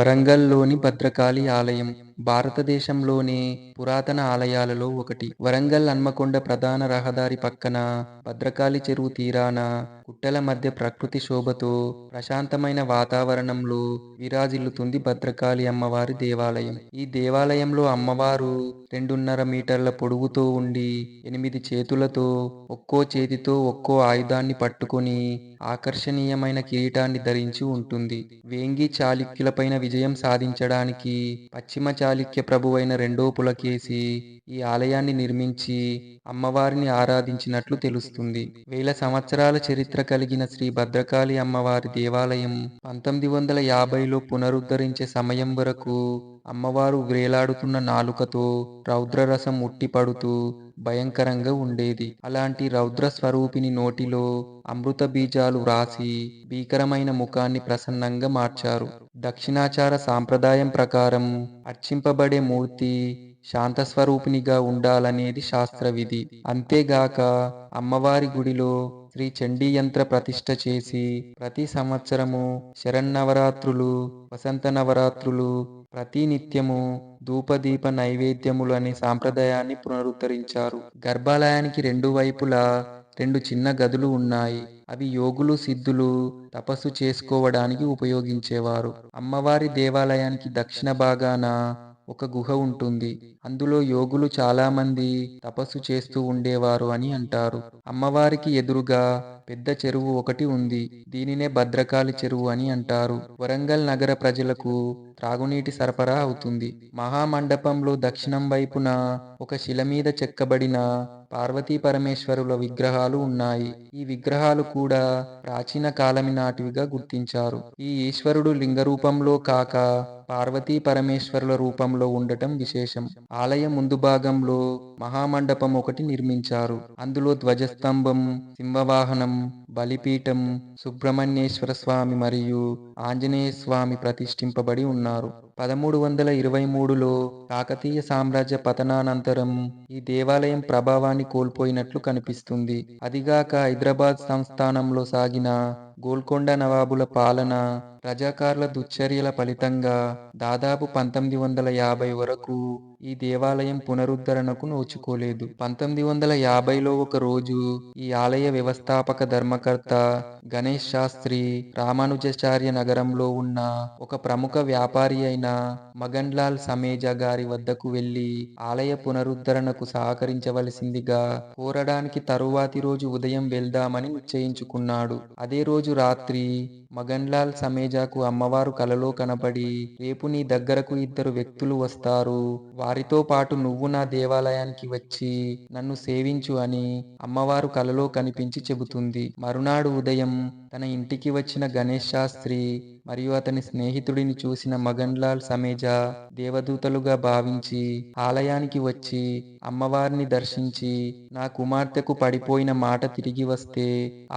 వరంగల్లోని భద్రకాళి ఆలయం. భారతదేశంలోనే పురాతన ఆలయాలలో ఒకటి. వరంగల్ హన్మకొండ ప్రధాన రహదారి పక్కన భద్రకాళి చెరువు తీరాన కుట్టల మధ్య ప్రకృతి శోభతో ప్రశాంతమైన వాతావరణంలో విరాజిల్లుతుంది భద్రకాళి అమ్మవారి దేవాలయం. ఈ దేవాలయంలో అమ్మవారు రెండున్నర మీటర్ల పొడుగుతో ఉండి ఎనిమిది చేతులతో ఒక్కో చేతితో ఒక్కో ఆయుధాన్ని పట్టుకొని ఆకర్షణీయమైన కిరీటాన్ని ధరించి ఉంటుంది. వేంగి చాళుక్యులపైన విజయం సాధించడానికి పశ్చిమ చాళుక్య ప్రభువైన రెండో పులకేసి ఈ ఆలయాన్ని నిర్మించి అమ్మవారిని ఆరాధించినట్లు తెలుస్తుంది. వేల సంవత్సరాల చరిత్ర కలిగిన శ్రీ భద్రకాళి అమ్మవారి దేవాలయం పంతొమ్మిది వందల యాభైలో పునరుద్ధరించే సమయం వరకు అమ్మవారు వ్రేలాడుతున్న నాలుకతో రౌద్రరసం ఉట్టిపడుతూ భయంకరంగా ఉండేది. అలాంటి రౌద్ర స్వరూపిని నోటిలో అమృత బీజాలు వ్రాసి భీకరమైన ముఖాన్ని ప్రసన్నంగా మార్చారు. దక్షిణాచార సాంప్రదాయం ప్రకారం అర్చింపబడే మూర్తి శాంతస్వరూపిణిగా ఉండాలనేది శాస్త్ర విధి. అంతేగాక అమ్మవారి గుడిలో శ్రీ చండీ యంత్ర ప్రతిష్ఠ చేసి ప్రతి సంవత్సరము శరన్నవరాత్రులు, వసంత నవరాత్రులు ప్రతినిత్యము ధూపదీప నైవేద్యములు అనే సాంప్రదాయాన్ని పునరుద్ధరించారు. గర్భాలయానికి రెండు వైపులా రెండు చిన్న గదులు ఉన్నాయి. అవి యోగులు సిద్ధులు తపస్సు చేసుకోవడానికి ఉపయోగించేవారు. అమ్మవారి దేవాలయానికి దక్షిణ భాగాన ఒక గుహ ఉంటుంది. అందులో యోగులు చాలామంది తపస్సు చేస్తూ ఉండేవారు అని అంటారు. అమ్మవారికి ఎదురుగా పెద్ద చెరువు ఒకటి ఉంది. దీనినే భద్రకాళి చెరువు అని అంటారు. వరంగల్ నగర ప్రజలకు త్రాగునీటి సరఫరా అవుతుంది. మహామండపంలో దక్షిణం వైపున ఒక శిల మీద చెక్కబడిన పార్వతీ పరమేశ్వరుల విగ్రహాలు ఉన్నాయి. ఈ విగ్రహాలు కూడా ప్రాచీన కాలమి నాటివిగా గుర్తించారు. ఈ ఈశ్వరుడు లింగ రూపంలో కాక పార్వతీ పరమేశ్వరుల రూపంలో ఉండటం విశేషం. ఆలయం ముందు భాగంలో మహామండపం ఒకటి నిర్మించారు. అందులో ధ్వజస్తంభం, సింహవాహనం, బలిపీఠం, సుబ్రహ్మణ్యేశ్వర స్వామి మరియు ఆంజనేయ స్వామి ప్రతిష్ఠింపబడి ఉన్నారు. పదమూడు వందల ఇరవై మూడులో కాకతీయ సామ్రాజ్య పతనానంతరం ఈ దేవాలయం ప్రభావాన్ని కోల్పోయినట్లు కనిపిస్తుంది. అదిగాక హైదరాబాద్ సంస్థానంలో సాగిన గోల్కొండ నవాబుల పాలన, రజాకార్ల దుశ్చర్యల ఫలితంగా దాదాపు పంతొమ్మిది వందల యాభై వరకు ఈ దేవాలయం పునరుద్ధరణకు నోచుకోలేదు. పంతొమ్మిది వందల యాభైలో ఒక రోజు ఈ ఆలయ వ్యవస్థాపక ధర్మకర్త గణేష్ శాస్త్రి రామానుజాచార్య నగరంలో ఉన్న ఒక ప్రముఖ వ్యాపారి అయిన మగన్లాల్ సమేజా గారి వద్దకు వెళ్ళి ఆలయ పునరుద్ధరణకు సహకరించవలసిందిగా కోరడానికి తరువాతి రోజు ఉదయం వెళ్దామని నిశ్చయించుకున్నాడు. అదే రోజు రాత్రి మగన్ లాల్ సమేజాకు అమ్మవారు కలలో కనపడి రేపు నీ దగ్గరకు ఇద్దరు వ్యక్తులు వస్తారు. వారితో పాటు నువ్వు నా దేవాలయానికి వచ్చి నన్ను సేవించు అని అమ్మవారు కలలో కనిపించి చెబుతుంది. మరునాడు ఉదయం తన ఇంటికి వచ్చిన గణేష్ శాస్త్రి మరియు అతని స్నేహితుడిని చూసిన మగన్లాల్ సమేజా దేవదూతలుగా భావించి ఆలయానికి వచ్చి అమ్మవారిని దర్శించి నా కుమార్తెకు పడిపోయిన మాట తిరిగి వస్తే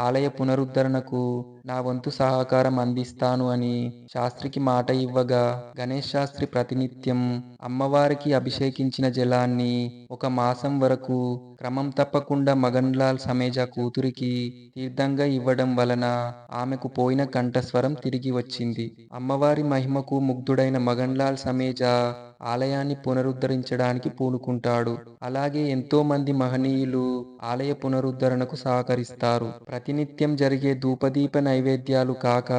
ఆలయ పునరుద్ధరణకు నా వంతు సహకారం అందిస్తాను అని శాస్త్రికి మాట ఇవ్వగా గణేష్ శాస్త్రి ప్రతినిత్యం అమ్మవారికి అభిషేకించిన జలాన్ని ఒక మాసం వరకు క్రమం తప్పకుండా మగన్లాల్ సమేజా కూతురికి తీర్థంగా ఇవ్వడం వలన ఆమెకు పోయిన కంఠస్వరం తిరిగి వచ్చింది. అమ్మవారి మహిమకు ముగ్ధుడైన మగన్లాల్ సమేజా ఆలయాన్ని పునరుద్ధరించడానికి పూనుకుంటాడు. అలాగే ఎంతో మంది మహనీయులు ఆలయ పునరుద్ధరణకు సహకరిస్తారు. ప్రతినిత్యం జరిగే ధూపదీప నైవేద్యాలు కాక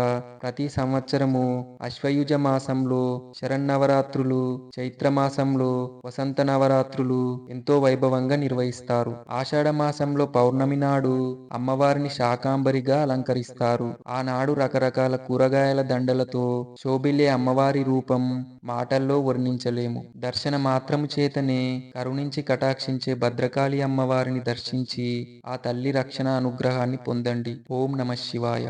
ప్రతి సంవత్సరము అశ్వయుజ మాసంలో శరన్నవరాత్రులు, చైత్రమాసంలో వసంత నవరాత్రులు ఎంతో వైభవంగా నిర్వహిస్తారు. ఆషాఢ మాసంలో పౌర్ణమి నాడు అమ్మవారిని శాకాంబరిగా అలంకరిస్తారు. ఆనాడు రకరకాల కూరగాయల దండలతో శోభిల్లే అమ్మవారి రూపం మాటల్లో వర్ణించలేము. దర్శన మాత్రము చేతనే కరుణించి కటాక్షించే భద్రకాళి అమ్మవారిని దర్శించి ఆ తల్లి రక్షణ అనుగ్రహాన్ని పొందండి. ఓం నమఃశివాయ